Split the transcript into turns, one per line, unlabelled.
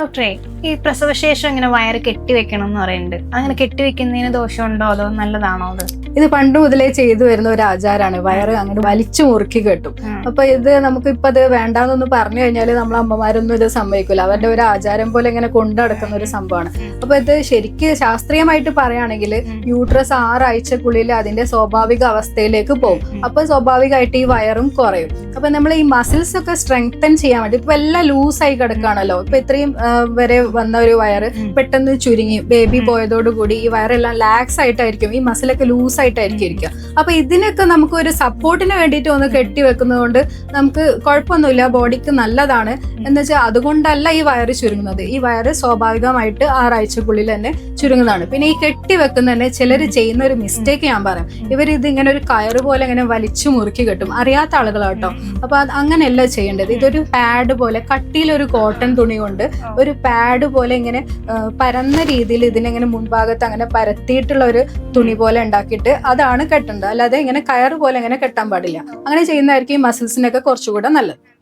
ഡോക്ടറെ ഈ പ്രസവശേഷം ഇങ്ങനെ വയറ് കെട്ടിവെക്കണം എന്ന് പറയുന്നുണ്ട്. അങ്ങനെ കെട്ടിവെക്കുന്നതിന് ദോഷമുണ്ടോ അതോ നല്ലതാണോ അത്?
ഇത് പണ്ട് മുതലേ ചെയ്തു വരുന്ന ഒരു ആചാരമാണ് വയറ് അങ്ങനെ വലിച്ചു മുറുക്കി കെട്ടും. അപ്പൊ ഇത് നമുക്ക് ഇപ്പൊ അത് വേണ്ടാന്നൊന്ന് പറഞ്ഞു കഴിഞ്ഞാൽ നമ്മളെ അമ്മമാരൊന്നും ഇത് സമ്മതിക്കില്ല അവരുടെ ഒരു ആചാരം പോലെ ഇങ്ങനെ കൊണ്ടടക്കുന്ന ഒരു സംഭവമാണ്. അപ്പൊ ഇത് ശരിക്ക് ശാസ്ത്രീയമായിട്ട് പറയുകയാണെങ്കിൽ യൂട്രസ് ആറാഴ്ചക്കുള്ളിൽ അതിന്റെ സ്വാഭാവിക അവസ്ഥയിലേക്ക് പോകും. അപ്പൊ സ്വാഭാവികമായിട്ട് ഈ വയറും കുറയും. അപ്പൊ നമ്മൾ ഈ മസിൽസ് ഒക്കെ സ്ട്രെങ്തൻ ചെയ്യാൻ വേണ്ടി ഇപ്പൊ എല്ലാം ലൂസായി കിടക്കുകയാണല്ലോ ഇപ്പൊ ഇത്രയും വരെ വന്ന ഒരു വയറ് പെട്ടെന്ന് ചുരുങ്ങി. ബേബി പോയതോടുകൂടി ഈ വയറെല്ലാം ലാക്സ് ആയിട്ടായിരിക്കും. ഈ മസിലൊക്കെ ലൂസ് ആയിട്ടായിരിക്കും ഇരിക്കുക അപ്പൊ ഇതിനൊക്കെ നമുക്ക് ഒരു സപ്പോർട്ടിന് വേണ്ടിയിട്ട് ഒന്ന് കെട്ടിവെക്കുന്നത് കൊണ്ട് നമുക്ക് കുഴപ്പമൊന്നുമില്ല ബോഡിക്ക് നല്ലതാണ്. എന്ന് വെച്ചാൽ അതുകൊണ്ടല്ല ഈ വയറ് ചുരുങ്ങുന്നത്. ഈ വയറ് സ്വാഭാവികമായിട്ട് ആറാഴ്ചക്കുള്ളിൽ തന്നെ ചുരുങ്ങുന്നതാണ്. പിന്നെ ഈ കെട്ടിവെക്കുന്ന തന്നെ ചിലർ ചെയ്യുന്ന ഒരു മിസ്റ്റേക്ക് ഞാൻ പറയാം. ഇവർ ഇത് ഇങ്ങനെ ഒരു കയറ് പോലെ ഇങ്ങനെ വലിച്ചു മുറുക്കി കെട്ടും. അറിയാത്ത ആളുകളാട്ടോ അപ്പൊ അത് അങ്ങനെയല്ല ചെയ്യേണ്ടത്. ഇതൊരു പാഡ് പോലെ കട്ടിയിൽ ഒരു കോട്ടൺ തുണി കൊണ്ട് ഒരു പാഡ് പോലെ ഇങ്ങനെ പരന്ന രീതിയിൽ ഇതിനെങ്ങനെ മുൻഭാഗത്ത് അങ്ങനെ പരത്തിയിട്ടുള്ള ഒരു തുണി പോലെ ഉണ്ടാക്കിയിട്ട് അതാണ് കെട്ടേണ്ടത്. അല്ലാതെ ഇങ്ങനെ കയർ പോലെ ഇങ്ങനെ കെട്ടാൻ പാടില്ല. അങ്ങനെ ചെയ്യുന്നതായിരിക്കും ഈ മസിൽസിനൊക്കെ കുറച്ചുകൂടെ നല്ലത്.